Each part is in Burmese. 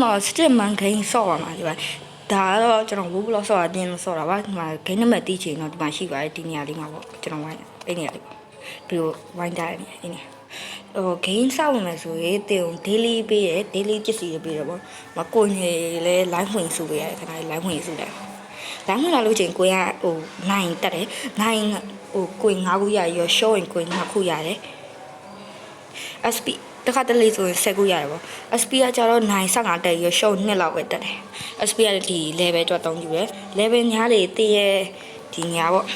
မှာစတစ်မန်ဂိမ်းဆော့ပါမှာဒီပါဒါကတော့ကျွန်တော်ဘူးဘလော့ဆော့တာတင်းလို့ဆော့တာပါဒီမှာဂိမ်းနံပါတ်တီးချင်တော့ဒီမှာရှိပါတယ်ဒီနေရာလေးမှာပေါ့ကျွန်တော်ဝိုင်းအဲ့နေရာလေးပေါ့ပြီးတော့ဝိုင်းတိုင်းနေအဲ့နေဟိုဂိမ်းဆောက်မယ်ဆိုရင်တင် daily ပေးရ daily ပစ္စည်းတွေပေးရပေါ့မကိုညေလဲ line ဝင်စုပေးရတယ်ခဏလေး line ဝင်စုတယ် line ဝင်လာလို့ချင်းကိုရဟို9တက်တယ်9ဟိုကို9ခုရရော show ရင်ကို9ခုရတယ် SP တခါတလေဆိုရင်10ခုရတယ်ပေါ့ SP ကကျတော့9 15တက်ရ show 2လောက်ပဲတက်တယ် SP ကဒီ level အတွက်တောင်းယူရယ် level ညားလေတည့်ရဲ့ဒီညာပေါ့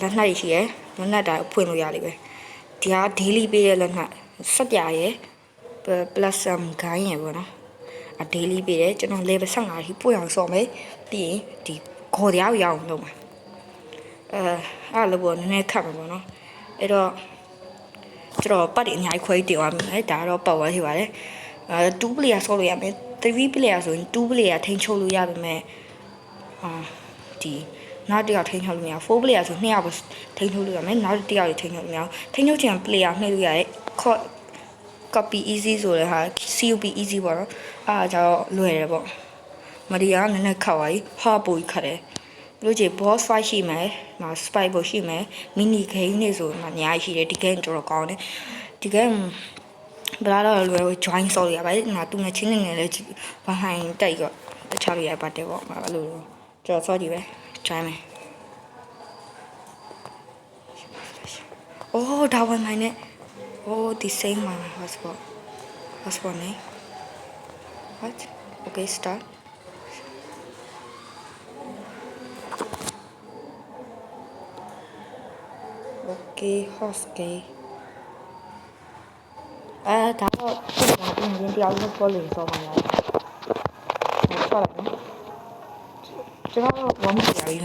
လက်နှိုက်ရှိရယ်လက်နှိုက်တာဖွင့်လို့ရလိမ့်မယ်ဒီက daily ပေးတဲ့လက်နှိုက်စက်ပြရယ် plus um ဂိုင်းရယ်ပေါ့နော်အ daily ပေးတယ်ကျွန်တော် level 15ထိပို့အောင်ဆော့မယ်ပြီးရင်ဒီခေါ်တရားကိုရအောင်လုပ်မှာအဲအဲ့လိုပေါ့နည်းနည်းခတ်မှာပေါ့နော်အဲ့တော့ ကျွန်တော်ပတ်တွေအများကြီးခွဲတင်သွားမယ်ဒါကတော့ပတ်ဝဲရှိပါတယ်အဲ2 player ဆော့လို့ရမယ်3 player ဆိုရင်2 player ထိန်းချုပ်လို့ရပါမယ်အာဒီနောက်တစ်ယောက်ထိန်းချုပ်လို့မရ4 player ဆို2ယောက်ပဲထိန်းချုပ်လို့ရမယ်နောက်တစ်ယောက်ထိန်းချုပ်လို့မရထိန်းချုပ်ချင် player နှိပ်လို့ရတယ် copy easy ဆိုတဲ့ဟာ CUP easy ပေါ့နော်အားကြတော့လွယ်တယ်ပေါ့မဒီယာကနည်းနည်းခက်သွားပြီဟာပူခက်တယ် လို့ကြည့် boss fight ရှိမယ်။နောက် spy ဘုတ်ရှိမယ်။ mini game နေဆိုမှအများကြီးရှိတယ်။ဒီ game တော်တော်ကောင်းတယ်။ဒီ game ဘလာတော့လွယ် join ဆော်ရပါတယ်။ငါသူငယ်ချင်းငယ်လေးဘာဟိုင်းတိုက်ရောတခြားရပါတယ်ပေါ့။အဲ့လိုကျွန်တော်ဆော်ကြည့်ပဲ။ join မယ်။အိုးဒါဝင်နိုင်နဲ့။โอ้ the same one hotspot hotspot နေ what okay start okay hotspot အဲဒါတော့ဒီမှာအင်းရင်တရားလို့ပေါ်လို့ဆိုပါလားဆောက်လိုက်နော်ကျွန်တော်ဝမ်းပြရပြီ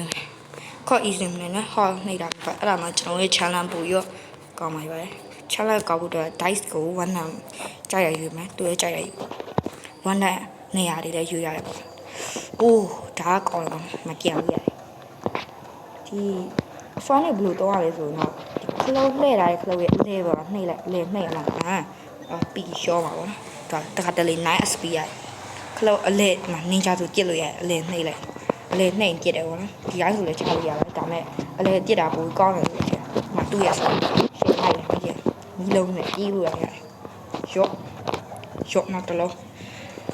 ခေါ် easy နဲ့နော်ဟောနေတာပဲအဲ့ဒါမှကျွန်တော်ရဲ့ challenge ပူရောကောင်းပါပါတယ် challenge ကောက်ဖို့အတွက် dice ကို1နံကြာရယူမယ်သူရဲ့ကြာရယူ1နံနေရာတွေလည်းယူရတယ်ပေါ့အိုးဒါကကောင်းတော့မကြံဘူးရတယ်ဒီဆွမ်းနေဘယ်လိုတော့ရလဲဆိုတော့ ခလုံးလှဲ့တာရဲ့ခလုံးရဲ့အလဲပါနှိမ့်လိုက်အလဲနှိမ့်အောင်ဟာအော်ပီရှောပါပေါ့နော်ဒါတခါတလေ nice SP ရခလုံးအလဲမှာနင်းချဆိုကြစ်လို့ရတယ်အလဲနှိမ့်လိုက်အလဲနှိမ့်ကြစ်တယ်ပေါ့နော်ဒီတိုင်းဆိုလည်းချလို့ရတယ်ဒါပေမဲ့အလဲကြစ်တာပိုကောင်းတယ်လို့ထင်တယ်မတူရဆိုရှင်းလိုက်တယ်မကြီးနီးလုံးနဲ့ပြေးလို့ရတယ်ရော့ရော့နောက်တစ်လုံး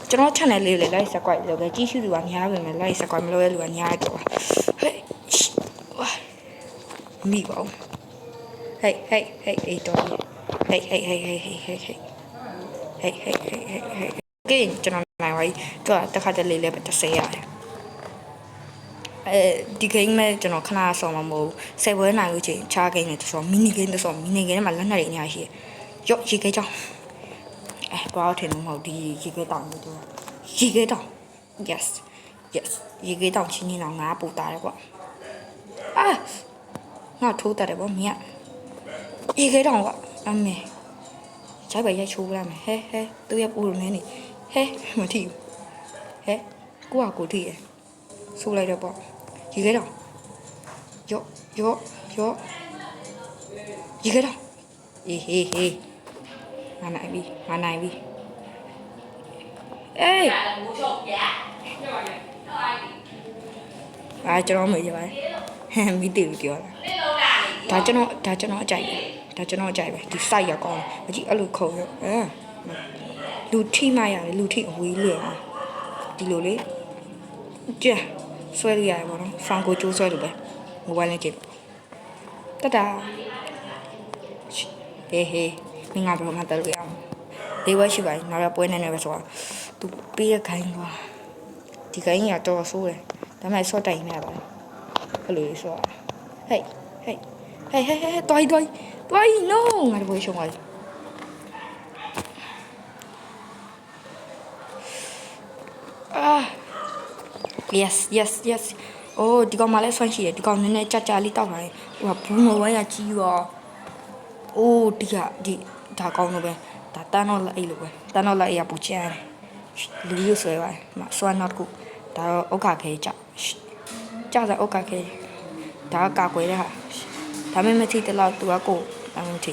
ကျွန်တော် channel လေးကိုလည်း like subscribe လုပ်ခဲ့ကြည့်ရှုသူကများပါမယ် like subscribe မလုပ်ရလူကများတော့ပါဟေးဝါမိပါဦး hey hey hey hey တော့ hey hey hey hey hey hey hey hey hey hey hey hey ကဲကျွန်တော်နိုင်ပါပြီသူကတစ်ခါတလေလေးပဲတစ်ဆယ်ရတယ်အဲဒီ game မဲ့ကျွန်တော်ခဏဆော်မှာမဟုတ်ဆယ်ပွဲနိုင်လို့ချင်းချား game နဲ့ဆော် mini game နဲ့ဆော် mini game မှာလက်နက်တွေအများကြီးရှိရော့ရေခဲကြောင်းအဲဘာလို့ထင်လို့မဟုတ်ဒီရေခဲတောင်လို့သူရေခဲတောင် yes yes ရေခဲတောင်ချင်းချင်းတော့ငါပူတာတယ်ကွာအာငါထိုးတတ်တယ်ဗောမင်းက ရေခဲတောင်ကွာအမေခြိုက်ပဲရိုက်ချိုးလိုက်မယ်ဟဲဟဲသူရပူနေနေဟဲမထီဘူးဟဲကိုကကိုထီရယ်ဆိုးလိုက်တော့ပေါ့ရေခဲတောင်ရော့ရော့ရော့ရေခဲတောင်အေးဟေးဟေးငါနိုင်ပြီငါနိုင်ပြီအေးအားကျွန်တော်မေးကြပါဟမ်မိတီကိုပြောတာဒါကျွန်တော်ဒါကျွန်တော်အကြိုက်ပဲ ဒါကျွန်တော်အကြိုက်ပဲဒီ site ရကောင်းမကြည့်အဲ့လိုခုံရအဲလူထိမှရတယ်လူထိအဝေးလွယ်အောင်ဒီလိုလေကြက်ဆွဲလို့ရတယ်ပေါ့နော်ဖန်ကိုကျိုးဆွဲလို့ပဲမိုဘိုင်းနဲ့ကြည့်တတဟေးဟေးမင်းငါဘယ်မှာတက်လို့ရအောင်လေးဝဲရှိပါနောက်ရပွဲနေနေပဲဆိုတာသူပေးရခိုင်းကွာဒီခိုင်းရတော့ဆိုးတယ်ဒါပေမဲ့ဆော့တိုင်နေရပါတယ်အဲ့လိုဆိုဟေးဟေး ဟေးဟေးဟေးတွိုင်းတွိုင်းတွိုင်း no ငါတို့ဘယ်ရှုံးသွားလဲအာ yes yes yes အိုးဒီကောင်မလည်းဆွမ်းရှိတယ်ဒီကောင်နည်းနည်းကြကြလေးတောက်လာတယ်ဟိုကဘူးမဝဲရကြီးရောအိုးဒီကဒီဒါကောင်းလို့ပဲဒါတန်းတော့လိုက်လို့ပဲတန်းတော့လိုက်ရပူချမ်းလူရဆွဲပါမဆွမ်းတော့ခုဒါတော့ဥက္ခခဲကြကြစားဥက္ခခဲဒါကကာကွယ်တဲ့ဟာ ဒါမဲ့မထိတလောက်သူကကိုအမှန်ထိ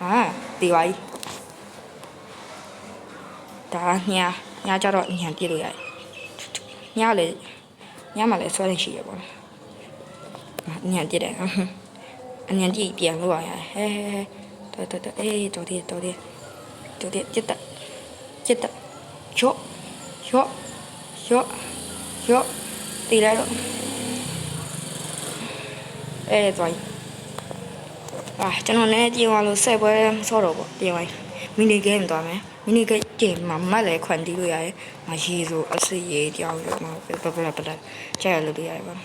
ဟာဒီပါကြီး ဒါကညာညာကြတော့ညံပြစ်လို့ရတယ်ညာလေညာမှလည်းဆွဲနေရှိရပေါ့ညံပြစ်တယ်အညံကြည့်ပြန်လို့ရတယ်ဟဲဟဲတော်တော်တော်အေးတော်တယ်တော်တယ်တော်တယ်จิตတ်จิตတ်ရော့ရော့ရော့ရော့တီလိုက်တော့ အဲသွားအာကျွန်တော်လည်းပြင်သွားလို့ဆက်ပွဲမစောတော့ပေါ့ပြင်သွားမီနီဂိမ်းသွားမယ်မီနီဂိမ်းကျင်မှာမတ်လည်းခွန်တီးလို့ရတယ်မရေဆိုအစစ်ရေးတောင်းရမှာပပပပကျရလို့ရတယ်ပါ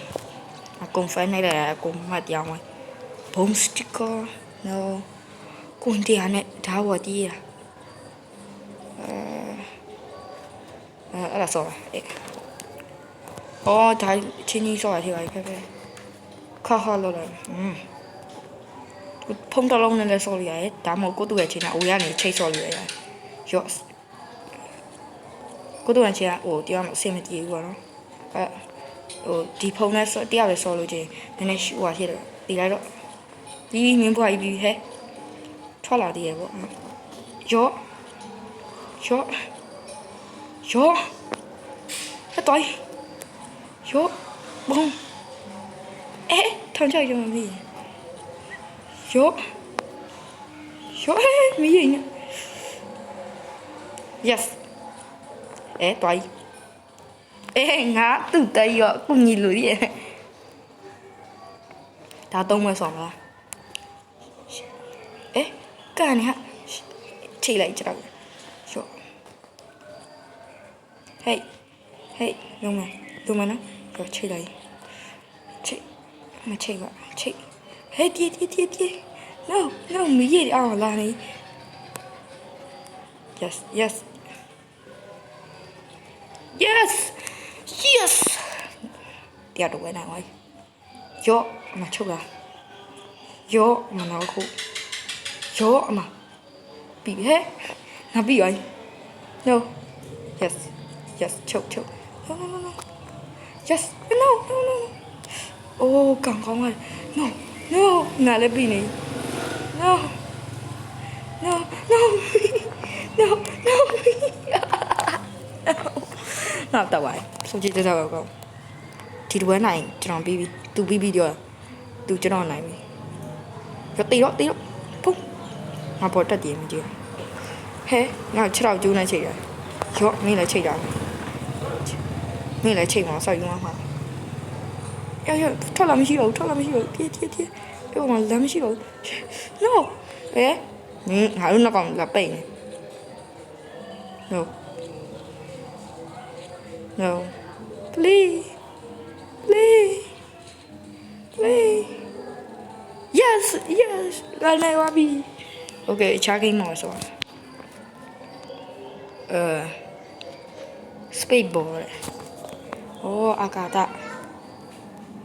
အကုန်ဖန်နေတယ်အကုန်မတ်တောင်းဝင်ဘုံစတစ်ကာနော်ကွန်တီယာနဲ့ဓာဝတီးရအဲအဲ့ဒါဆောပါအေးအော်ဒါချင်းကြီးဆောရထိပါဖဲဖဲ ခါခါလို့လည်းอืมဖုံးတစ်လုံးနဲ့လည်းဆော်လို့ရတယ်ဒါမှမဟုတ်ကိုယ့်သူရဲ့ချင်းကအိုရနေချိတ်ဆော်လို့ရတယ်ရော့ကိုယ့်သူရဲ့ချင်းကဟိုတရားမအဆင်မပြေဘူးပေါ့နော်အဲဟိုဒီဖုံးနဲ့ဆော်တရားပဲဆော်လို့ချင်းနည်းနည်းရှူပါဖြစ်တယ်ဒီလိုက်တော့ဒီမင်းဘွားကြီးပြီးဟဲ့ထွက်လာသေးရဲ့ပေါ့ရော့ရော့ရော့ဟဲ့တော်ရော့ဘုံအဲ ထောင်ချောက်ရမမီးရော့ရော့မီးရင် yes အဲတွိုင်းအဲငါသူ့တိုင်ရောကုညီလူရဲ့ဒါသုံးမဲ့ဆောင်မလားအဲကန်နေဟာချိန်လိုက်ကြတော့ရော့ဟေးဟေးလုံးမလုံးမနော်ရော့ချိန်လိုက် မချိပါချိ Hé, tie, tie, tie, tie. No, no, me get it all, Lonnie. Yes, yes. Yes! Yes! တရားတော့ဝဲနိုင်ပါရော့အမချုပ်လားရော့အမနောက်ခုရော့အမပြီဟဲ့ငါပြီရော No Yes Yes ချုပ်ချုပ် No no no no Yes No no no Oh ကောင်းကောင်းပါ No No ငါလည်းပြီနေ No No No No No နောက်တော့ပါစကြည့်ကြတော့ကောဒီတပွဲနိုင်ကျွန်တော်ပြီးပြီသူပြီးပြီးပြောသူကျွန်တော်နိုင်ပြီရတီတော့တီတော့ဖုန်းငါပေါ်တက်တည်မကြည့်ဟဲငါ6တော့ကျိုးနေချိတ်ရရော့မင်းလည်းချိတ်တာမင်းလည်းချိတ်မှာဆောက်ယူမှာမှာ ရရထွက်လာမရှိတော့ထွက်လာမရှိတော့ပြေးပြေးပြေးအဲ့မှာလမ်းမရှိတော့ no အဲမင်းငါတို့နောက်ကောင်လာပိတ်နေ no No. Please. Please. Please. Yes, yes. La này qua bi. Ok, cha game mode rồi. Ờ. Speedball. Oh, Akata. Oh, cố อ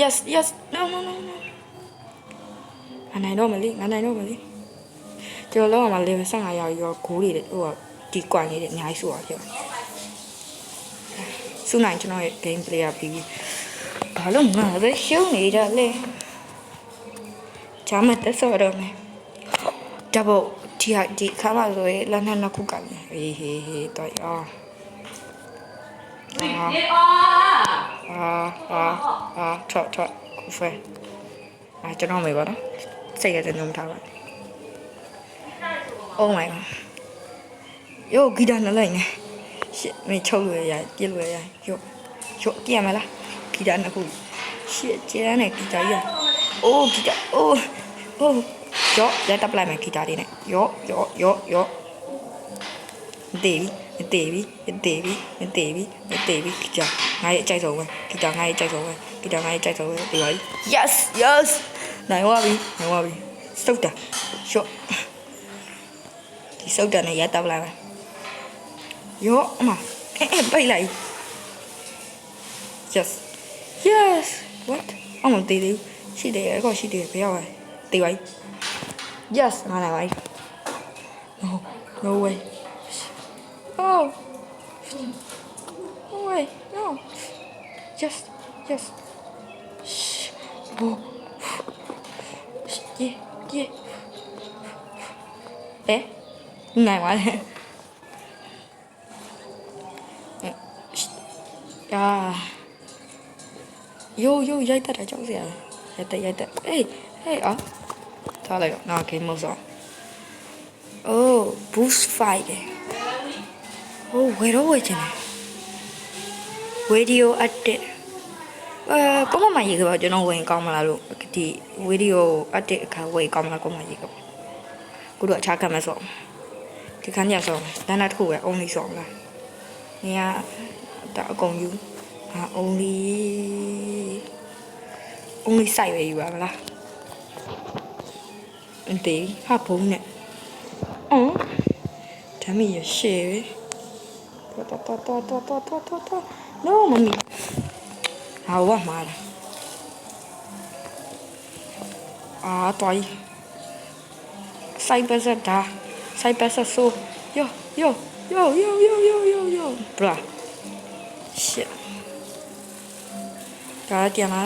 yes yes no no no no ငါနိုင်တော့မလေးငါနိုင်တော့မလေးကျွန်တော်လောကမှာ level 15ရောက်ရောဂိုးတွေဟိုဒီကွန်လေးတွေအများကြီးဆိုတော့ဖြစ်စုနိုင်ကျွန်တော်ရဲ့ game player ပြီးပြီဘာလို့ငါပဲရှုံးနေကြလဲဂျာမတ်တက်စော်တော့မယ် double ဒီဟာဒီခါမှဆိုရင်လက်နဲ့နှစ်ခုကမယ်ဟေးဟေးဟေးတော့အော်你啊！ အာအာအာထော့ထော့ကိုဖဲအာကျွန်တော်မေပါနော်စိတ်ရတယ်ညုံထားပါ Oh my god ယောဂီတာနလိုက်နေရှစ်မင်းချုပ်လို့ရပြစ်လို့ရယောယောကြည့်ရမလားဂီတာနှစ်ခုရှစ်ကျန်းနဲ့ဂီတာကြီးအိုးဂီတာအိုးအိုးယောလက်တပ်လိုက်မယ်ဂီတာလေးနဲ့ယောယောယောယောတေးပြီတေးပြီတေးပြီတေးပြီတေးပြီဂီတာငါရဲ့အ Yến Tevi, Yến Tevi, Yến Tevi, Yến Tevi, kìa, ngay chạy rồi, kìa ngay chạy rồi, kìa ngay chạy rồi, từ ấy. Yes, yes. Này qua đi, này qua đi. Sâu trà, sâu. Thì sâu trà này giả tao lại rồi Yo, mà, em bay lại. Yes, yes. What? Ông làm tí đi. Chị để coi chị để bây giờ Tí vậy. Yes, mà này vậy. No, no way. Oh. No way. No. Yes. Yes. Shh. Boo. Yeah. Yeah. Eh? Này quá đấy. À. Yo yo dây tắt ở chỗ gì à? Dây tắt dây tắt. Hey hey à. Thôi lại rồi. Nào kiếm một rồi. Oh, boost fight. တယ် Oh ဝယ်တော့ဝယ်ချင်တယ် video edit အဲကောမမရေးကြပါကျွန်တော်ဝင်ကောင်းမလားလို့ဒီ video edit အခါဝယ်ကောင်းမလားကောမရေးကြပါကိုတို့အခြားကမ်းမဆောဒီခန်းညဆောတန်းတာတစ်ခုပဲ only ဆောလားနေရဒါအကုန်ယူအာ only only site ပဲယူပါမလားအန်တီဟာဖုန်းနဲ့အော်ဒါမီရရှေပဲ တော်တော်တော်တော်တော်တော်တော်တော် no မမီဟာဝတ်မှာလားအာတော်ကြီးစိုက်ပတ်ဆက်တာစိုက်ပတ်ဆက်ဆိုယောယောယောယောယောယောယောယောဘလာ shit ဒါပြန်လာ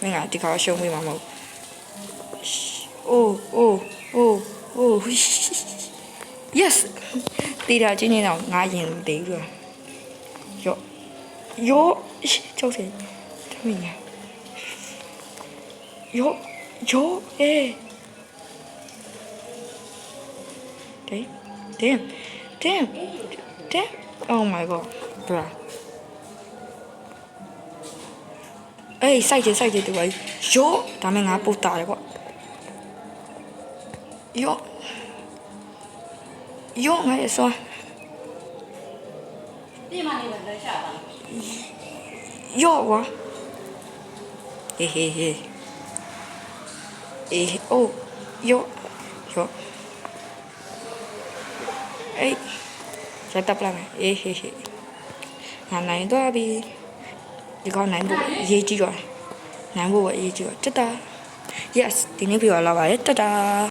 မင်းကဒီခါရှုံးမိမှာမဟုတ်အိုးအိုးအိုးအိုး yes တီတာချင်းချင်းတော့ငါရင်မသိဘူးယော ယောကျောက်စင်တမင်းယောယောအေး Damn. Damn. Damn. Damn. Oh my god. Bruh. အေးစိုက်တယ်စိုက်တယ်တူပါရောဒါမဲ့ငါပုတ်တာလေကွာရောရောငါရစွာ ဒီမှာနေလည်းရှာတာရောကွာဟေးဟေးဟေးအေးအိုးရောရောအေးဇက်တပ်လာမယ်အေးဟေးဟေးငါနိုင်တော့ပြီဒီကောင်နိုင်ဖို့ရေးကြည့်တော့နိုင်ဖို့ပဲရေးကြည့်တော့တတာ yes ဒီနေ့ပြောလာပါတယ်တတာ